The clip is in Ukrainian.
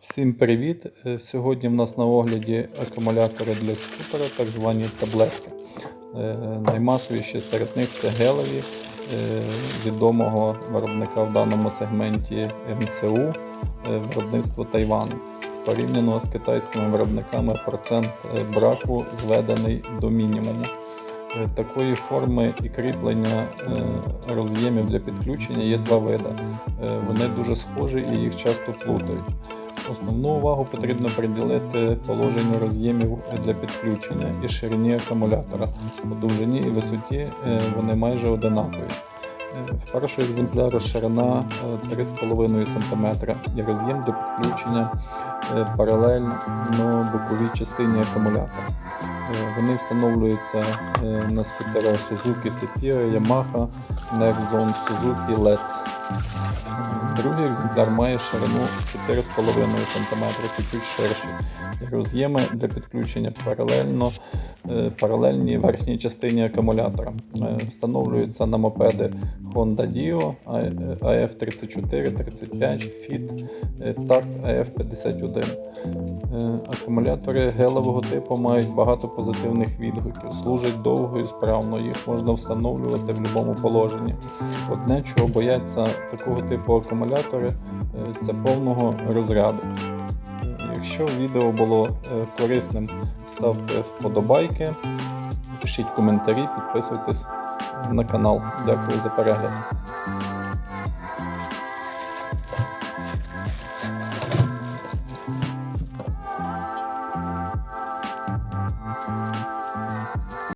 Всім привіт! Е, Сьогодні в нас на огляді акумулятори для скутера, так звані таблетки. Е, Наймасовіші серед них це гелеві е, відомого виробника в даному сегменті МСУ е, виробництво Тайвану. Порівняно з китайськими виробниками процент браку зведений до мінімуму. Такої форми і кріплення роз'ємів для підключення є два види. Вони дуже схожі і їх часто плутають. Основну увагу потрібно приділити положенню роз'ємів для підключення і ширині акумулятора. У довжині і висоті е, вони майже одинакові. Е, В першого екземпляру ширина е, 3,5 см і роз'єм для підключення е, паралельно боковій частині акумулятора. Е, Вони встановлюються е, на скутерах Suzuki Sapphire, Yamaha, Nexon, Suzuki Let's. Другий екземпляр має ширину 4,5 см, чуть-чуть ширший. Роз'єми для підключення паралельно, е, паралельній верхній частині акумулятора. Встановлюються на мопеди Honda Dio, AF34, 35, FIT, Takt AF51. Е, Акумулятори гелевого типу мають багато позитивних відгуків, служать довго і справно, їх можна встановлювати в будь-якому положенні. Одне, чого бояться такого типу акумулятори, е, це повного розряду. Е, Якщо відео було е, корисним, ставте вподобайки, пишіть коментарі, підписуйтесь на канал. Дякую за перегляд.